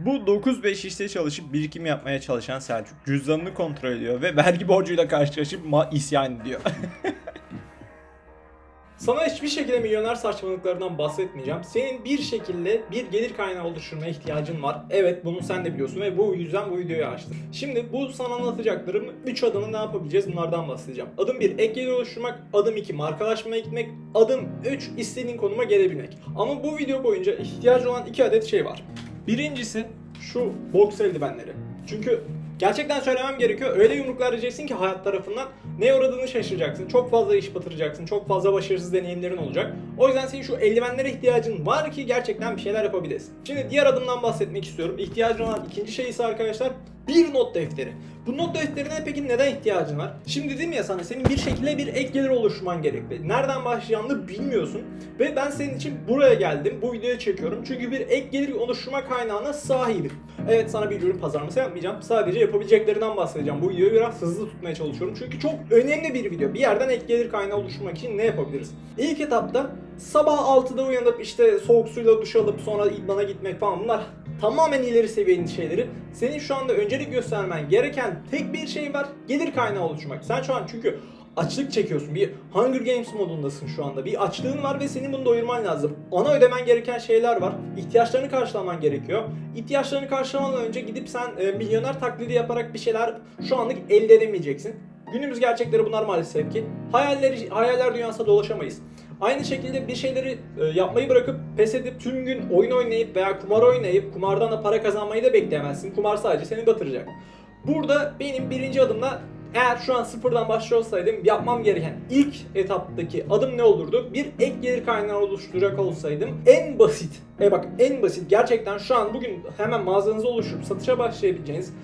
Bu 9-5 işte çalışıp birikim yapmaya çalışan Selçuk cüzdanını kontrol ediyor ve vergi borcuyla karşılaşıp ma- isyan ediyor. Sana hiçbir şekilde milyoner saçmalıklarından bahsetmeyeceğim. Senin bir şekilde bir gelir kaynağı oluşturmaya ihtiyacın var. Evet bunu sen de biliyorsun ve bu yüzden bu videoyu açtım. Şimdi bu sana anlatacaklarım 3 adımı ne yapabileceğiz bunlardan bahsedeceğim. Adım 1 ek gelir oluşturmak, adım 2 markalaşmaya gitmek, adım 3 istediğin konuma gelebilmek. Ama bu video boyunca ihtiyacı olan 2 adet şey var. Birincisi şu boks eldivenleri. Çünkü Gerçekten söylemem gerekiyor. Öyle yumruklar yiyeceksin ki hayat tarafından ne uğradığını şaşıracaksın. Çok fazla iş batıracaksın. Çok fazla başarısız deneyimlerin olacak. O yüzden senin şu eldivenlere ihtiyacın var ki gerçekten bir şeyler yapabilesin. Şimdi diğer adımdan bahsetmek istiyorum. İhtiyacın olan ikinci şey ise arkadaşlar bir not defteri. Bu not defterine peki neden ihtiyacın var? Şimdi dedim ya sana senin bir şekilde bir ek gelir oluşturman gerekli. Nereden başlayacağını bilmiyorsun. Ve ben senin için buraya geldim. Bu videoyu çekiyorum. Çünkü bir ek gelir oluşturma kaynağına sahibim. Evet sana bir ürün pazarlaması yapmayacağım. Sadece yapabileceklerinden bahsedeceğim. Bu videoyu biraz hızlı tutmaya çalışıyorum. Çünkü çok önemli bir video. Bir yerden ek gelir kaynağı oluşturmak için ne yapabiliriz? İlk etapta sabah 6'da uyanıp işte soğuk suyla duş alıp sonra idmana gitmek falan bunlar tamamen ileri seviyenin şeyleri. Senin şu anda öncelik göstermen gereken tek bir şey var. Gelir kaynağı oluşturmak. Sen şu an çünkü açlık çekiyorsun. Bir Hunger Games modundasın şu anda. Bir açlığın var ve senin bunu doyurman lazım. Ana ödemen gereken şeyler var. İhtiyaçlarını karşılaman gerekiyor. İhtiyaçlarını karşılamadan önce gidip sen e, milyoner taklidi yaparak bir şeyler şu anlık elde edemeyeceksin. Günümüz gerçekleri bunlar maalesef ki. Hayalleri, hayaller dünyasında dolaşamayız. Aynı şekilde bir şeyleri e, yapmayı bırakıp pes edip tüm gün oyun oynayıp veya kumar oynayıp kumardan da para kazanmayı da bekleyemezsin. Kumar sadece seni batıracak. Burada benim birinci adımla eğer şu an sıfırdan başlıyor olsaydım yapmam gereken ilk etaptaki adım ne olurdu? Bir ek gelir kaynağı oluşturacak olsaydım en basit, e bak en basit gerçekten şu an bugün hemen mağazanızı oluşturup satışa başlayabileceğiniz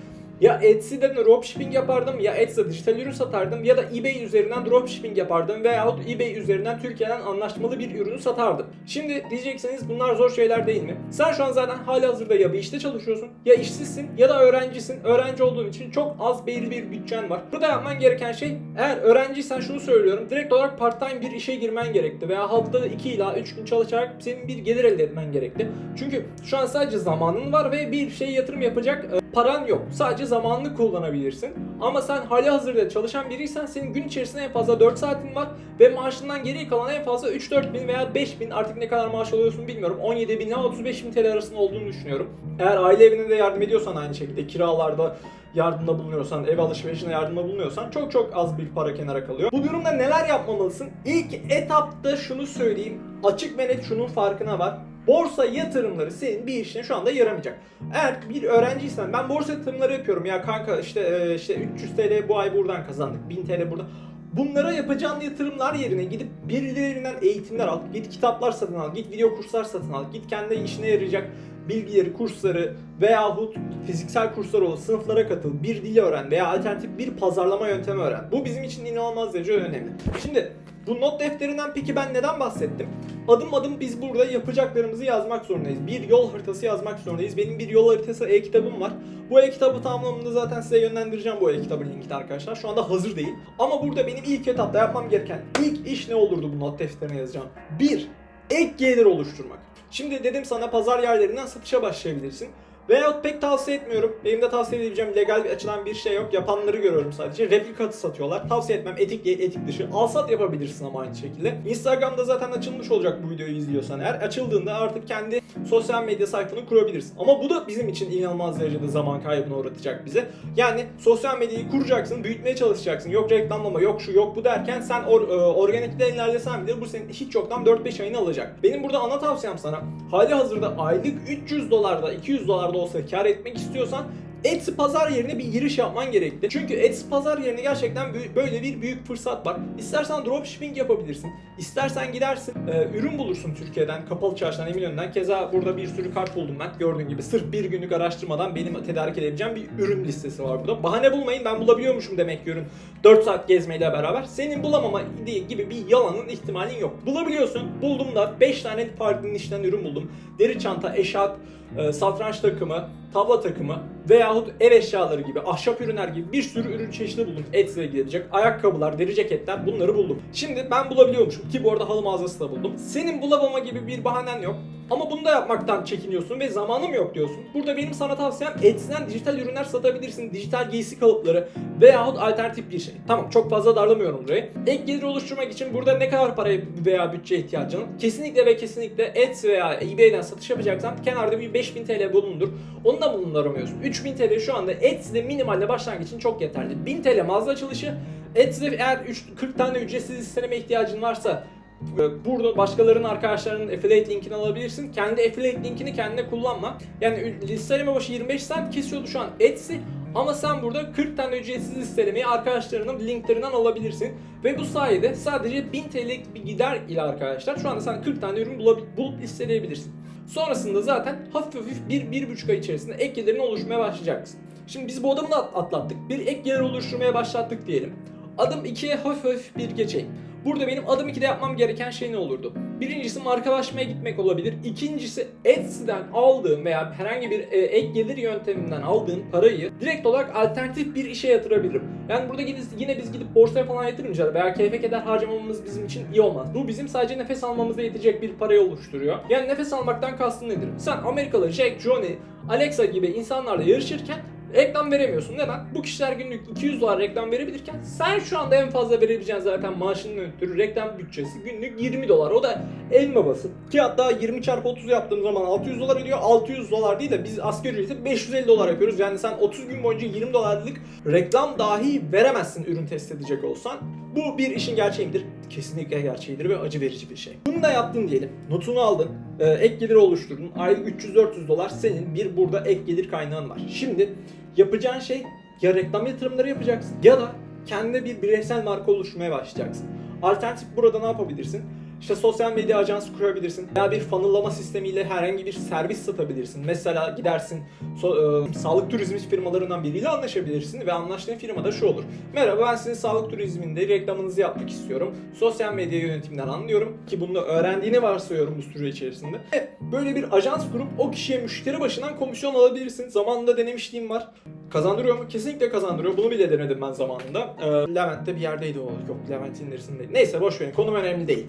ya Etsy'den dropshipping yapardım ya Etsy'de dijital ürün satardım ya da eBay üzerinden dropshipping yapardım veyahut eBay üzerinden Türkiye'den anlaşmalı bir ürünü satardım. Şimdi diyeceksiniz bunlar zor şeyler değil mi? Sen şu an zaten hali hazırda ya bir işte çalışıyorsun ya işsizsin ya da öğrencisin. Öğrenci olduğun için çok az belirli bir bütçen var. Burada yapman gereken şey eğer öğrenciysen şunu söylüyorum. Direkt olarak part time bir işe girmen gerekti veya haftada 2 ila 3 gün çalışarak senin bir gelir elde etmen gerekti. Çünkü şu an sadece zamanın var ve bir şey yatırım yapacak e, paran yok. Sadece zamanını kullanabilirsin. Ama sen hali hazırda çalışan biriysen senin gün içerisinde en fazla 4 saatin var ve maaşından geriye kalan en fazla 3-4 bin veya 5 bin artık ne kadar maaş alıyorsun bilmiyorum. 17 bin ile 35 bin TL arasında olduğunu düşünüyorum. Eğer aile evine de yardım ediyorsan aynı şekilde kiralarda yardımda bulunuyorsan, ev alışverişine yardımda bulunuyorsan çok çok az bir para kenara kalıyor. Bu durumda neler yapmamalısın? İlk etapta şunu söyleyeyim. Açık ve net şunun farkına var. Borsa yatırımları senin bir işine şu anda yaramayacak. Eğer bir öğrenciysen ben borsa yatırımları yapıyorum ya kanka işte e, işte 300 TL bu ay buradan kazandık 1000 TL burada. Bunlara yapacağın yatırımlar yerine gidip birilerinden eğitimler al, git kitaplar satın al, git video kurslar satın al, git kendi işine yarayacak bilgileri, kursları veyahut fiziksel kurslar ol, sınıflara katıl, bir dili öğren veya alternatif bir pazarlama yöntemi öğren. Bu bizim için inanılmaz derece önemli. Şimdi bu not defterinden peki ben neden bahsettim? Adım adım biz burada yapacaklarımızı yazmak zorundayız. Bir yol haritası yazmak zorundayız. Benim bir yol haritası e-kitabım var. Bu e-kitabı tamamlamında zaten size yönlendireceğim bu e-kitabın linkini arkadaşlar. Şu anda hazır değil. Ama burada benim ilk etapta yapmam gereken ilk iş ne olurdu bu not defterine yazacağım? Bir, ek gelir oluşturmak. Şimdi dedim sana pazar yerlerinden satışa başlayabilirsin. Veyahut pek tavsiye etmiyorum. Benim de tavsiye edebileceğim legal bir açıdan bir şey yok. Yapanları görüyorum sadece. Replikatı satıyorlar. Tavsiye etmem. Etik etik dışı. Alsat yapabilirsin ama aynı şekilde. Instagram'da zaten açılmış olacak bu videoyu izliyorsan eğer. Açıldığında artık kendi sosyal medya sayfanı kurabilirsin. Ama bu da bizim için inanılmaz derecede zaman kaybına uğratacak bize. Yani sosyal medyayı kuracaksın, büyütmeye çalışacaksın. Yok reklamlama, yok şu, yok bu derken sen or, e, organikte ilerlesen bile bu senin hiç yoktan 4-5 ayını alacak. Benim burada ana tavsiyem sana hali hazırda aylık 300 dolarda, 200 dolarda olsa kar etmek istiyorsan Etsy pazar yerine bir giriş yapman gerekli. Çünkü Etsy pazar yerine gerçekten böyle bir büyük fırsat var. İstersen dropshipping yapabilirsin. İstersen gidersin e, ürün bulursun Türkiye'den, kapalı çarşıdan, Eminönü'nden. Keza burada bir sürü kart buldum ben. Gördüğün gibi sırf bir günlük araştırmadan benim tedarik edebileceğim bir ürün listesi var burada. Bahane bulmayın ben bulabiliyormuşum demek ki ürün. 4 saat gezmeyle beraber. Senin bulamama gibi bir yalanın ihtimalin yok. Bulabiliyorsun. Buldum da 5 tane farklı işten ürün buldum. Deri çanta, eşarp, e, satranç takımı, tavla takımı veyahut ev eşyaları gibi, ahşap ürünler gibi bir sürü ürün çeşidi buldum. Etsy'e gidecek. Ayakkabılar, deri ceketler bunları buldum. Şimdi ben bulabiliyormuşum ki bu arada halı mağazası da buldum. Senin bulamama gibi bir bahanen yok. Ama bunu da yapmaktan çekiniyorsun ve zamanım yok diyorsun. Burada benim sana tavsiyem Etsy'den dijital ürünler satabilirsin. Dijital giysi kalıpları veyahut alternatif bir şey. Tamam çok fazla darlamıyorum burayı. Ek gelir oluşturmak için burada ne kadar paraya veya bütçe ihtiyacın? Kesinlikle ve kesinlikle Etsy veya eBay'den satış yapacaksan kenarda bir 5000 TL bulundur. Onu da bulunduramıyorsun. 3000 TL şu anda Etsy'de minimalle başlangıç için çok yeterli. 1000 TL mağaza açılışı. Etsy'de eğer 3, 40 tane ücretsiz listeleme ihtiyacın varsa Burada başkalarının arkadaşlarının affiliate linkini alabilirsin. Kendi affiliate linkini kendine kullanma. Yani listeleme başı 25 cent kesiyordu şu an Etsy. Ama sen burada 40 tane ücretsiz listelemeyi arkadaşlarının linklerinden alabilirsin. Ve bu sayede sadece 1000 TL'lik bir gider ile arkadaşlar şu anda sen 40 tane ürün bulup listeleyebilirsin. Sonrasında zaten hafif hafif 1-1,5 ay içerisinde ek gelirin oluşmaya başlayacaksın. Şimdi biz bu adımı da atlattık. Bir ek gelir oluşturmaya başlattık diyelim. Adım 2'ye hafif hafif bir geçeyim. Burada benim adım 2'de yapmam gereken şey ne olurdu? Birincisi markalaşmaya gitmek olabilir. İkincisi Etsy'den aldığım veya herhangi bir e, ek gelir yönteminden aldığım parayı direkt olarak alternatif bir işe yatırabilirim. Yani burada yine, biz gidip borsaya falan yatırmayacağız veya keyfe keder harcamamız bizim için iyi olmaz. Bu bizim sadece nefes almamıza yetecek bir parayı oluşturuyor. Yani nefes almaktan kastım nedir? Sen Amerikalı Jack, Johnny, Alexa gibi insanlarla yarışırken reklam veremiyorsun. Neden? Bu kişiler günlük 200 dolar reklam verebilirken sen şu anda en fazla verebileceğin zaten maaşının ötürü reklam bütçesi günlük 20 dolar. O da en babası. Ki hatta 20 çarpı 30 yaptığım zaman 600 dolar ediyor. 600 dolar değil de biz asgari ücreti 550 dolar yapıyoruz. Yani sen 30 gün boyunca 20 dolarlık reklam dahi veremezsin ürün test edecek olsan. Bu bir işin gerçeğidir. Kesinlikle gerçeğidir ve acı verici bir şey. Bunu da yaptın diyelim. Notunu aldın. e, ek gelir oluşturdun. Aylık 300-400 dolar senin bir burada ek gelir kaynağın var. Şimdi yapacağın şey ya reklam yatırımları yapacaksın ya da kendine bir bireysel marka oluşturmaya başlayacaksın. Alternatif burada ne yapabilirsin? İşte sosyal medya ajansı kurabilirsin veya bir funnellama sistemiyle herhangi bir servis satabilirsin. Mesela gidersin so- e, sağlık turizmi firmalarından biriyle anlaşabilirsin ve anlaştığın firmada şu olur. Merhaba ben sizin sağlık turizminde reklamınızı yapmak istiyorum. Sosyal medya yönetiminden anlıyorum ki bunu öğrendiğini varsayıyorum bu süre içerisinde. Ve böyle bir ajans kurup o kişiye müşteri başından komisyon alabilirsin. Zamanında denemişliğim var. Kazandırıyor mu? Kesinlikle kazandırıyor. Bunu bile denedim ben zamanında. Ee, Levent'te bir yerdeydi o. Yok Levent'in neresindeydi. Neyse boş verin. Konum önemli değil.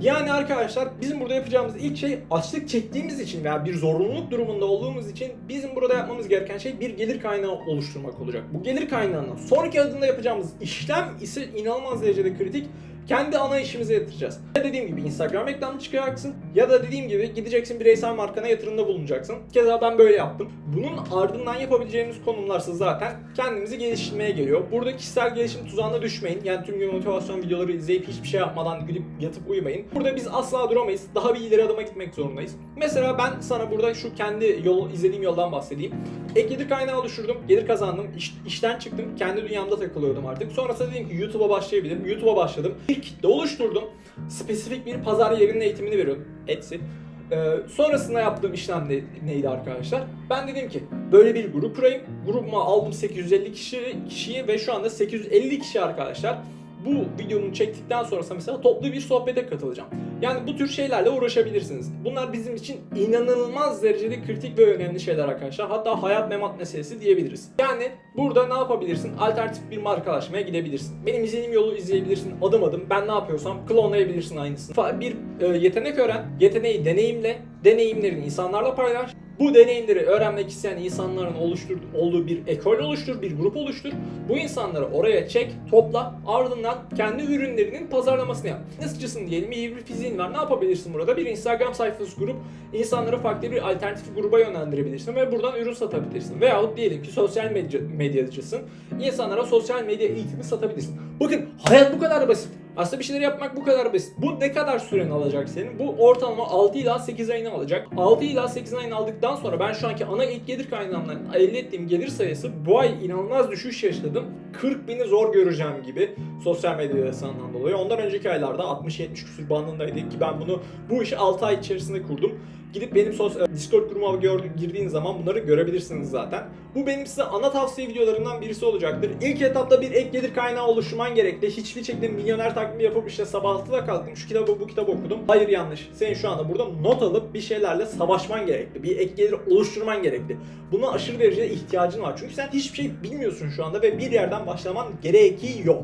Yani arkadaşlar bizim burada yapacağımız ilk şey açlık çektiğimiz için veya bir zorunluluk durumunda olduğumuz için bizim burada yapmamız gereken şey bir gelir kaynağı oluşturmak olacak. Bu gelir kaynağından sonraki adımda yapacağımız işlem ise inanılmaz derecede kritik. Kendi ana işimize yatıracağız. Ya dediğim gibi Instagram reklamı çıkaracaksın ya da dediğim gibi gideceksin bireysel markana yatırımda bulunacaksın. Keza ben böyle yaptım. Bunun ardından yapabileceğimiz konumlarsa zaten kendimizi geliştirmeye geliyor. Burada kişisel gelişim tuzağına düşmeyin. Yani tüm gün motivasyon videoları izleyip hiçbir şey yapmadan gidip yatıp uyumayın. Burada biz asla duramayız. Daha bir ileri adıma gitmek zorundayız. Mesela ben sana burada şu kendi yol, izlediğim yoldan bahsedeyim. Ek gelir kaynağı oluşturdum. Gelir kazandım. iş- işten çıktım. Kendi dünyamda takılıyordum artık. Sonrasında dedim ki YouTube'a başlayabilirim. YouTube'a başladım. Bir kitle oluşturdum. Spesifik bir pazar yerinin eğitimini veriyorum. Etsy. Ee, sonrasında yaptığım işlem de, neydi arkadaşlar? Ben dedim ki böyle bir grup kurayım. Grubuma aldım 850 kişi kişiyi ve şu anda 850 kişi arkadaşlar. Bu videonun çektikten sonrası mesela toplu bir sohbete katılacağım. Yani bu tür şeylerle uğraşabilirsiniz. Bunlar bizim için inanılmaz derecede kritik ve önemli şeyler arkadaşlar. Hatta hayat memat meselesi diyebiliriz. Yani burada ne yapabilirsin? Alternatif bir markalaşmaya gidebilirsin. Benim izlediğim yolu izleyebilirsin adım adım. Ben ne yapıyorsam klonlayabilirsin aynısını. Bir e, yetenek öğren, yeteneği deneyimle, deneyimlerini insanlarla paylaş. Bu deneyimleri öğrenmek isteyen insanların oluştur olduğu bir ekol oluştur, bir grup oluştur. Bu insanları oraya çek, topla, ardından kendi ürünlerinin pazarlamasını yap. Nasılcısın diyelim, iyi bir fiziğin var. Ne yapabilirsin burada? Bir Instagram sayfası kurup insanları farklı bir alternatif gruba yönlendirebilirsin ve buradan ürün satabilirsin. Veyahut diyelim ki sosyal medya, medyacısın. İnsanlara sosyal medya eğitimi satabilirsin. Bakın hayat bu kadar basit. Aslında bir şeyler yapmak bu kadar basit. Bu ne kadar süreni alacak senin? Bu ortalama 6 ila 8 ayını alacak. 6 ila 8 ayını aldıktan sonra ben şu anki ana ilk gelir kaynağımdan elde ettiğim gelir sayısı bu ay inanılmaz düşüş yaşadım. 40 bini zor göreceğim gibi sosyal medya yasağından dolayı. Ondan önceki aylarda 60-70 küsur bandındaydı ki ben bunu bu işi 6 ay içerisinde kurdum. Gidip benim sos- Discord grubuma gördü, girdiğiniz zaman bunları görebilirsiniz zaten. Bu benim size ana tavsiye videolarından birisi olacaktır. İlk etapta bir ek gelir kaynağı oluşturman gerekli. Hiçbir şekilde milyoner taklidi yapıp işte sabah 6'da kalktım şu kitabı bu kitabı okudum. Hayır yanlış. Senin şu anda burada not alıp bir şeylerle savaşman gerekli. Bir ek gelir oluşturman gerekli. Buna aşırı derecede ihtiyacın var. Çünkü sen hiçbir şey bilmiyorsun şu anda ve bir yerden başlaman gerekiyor.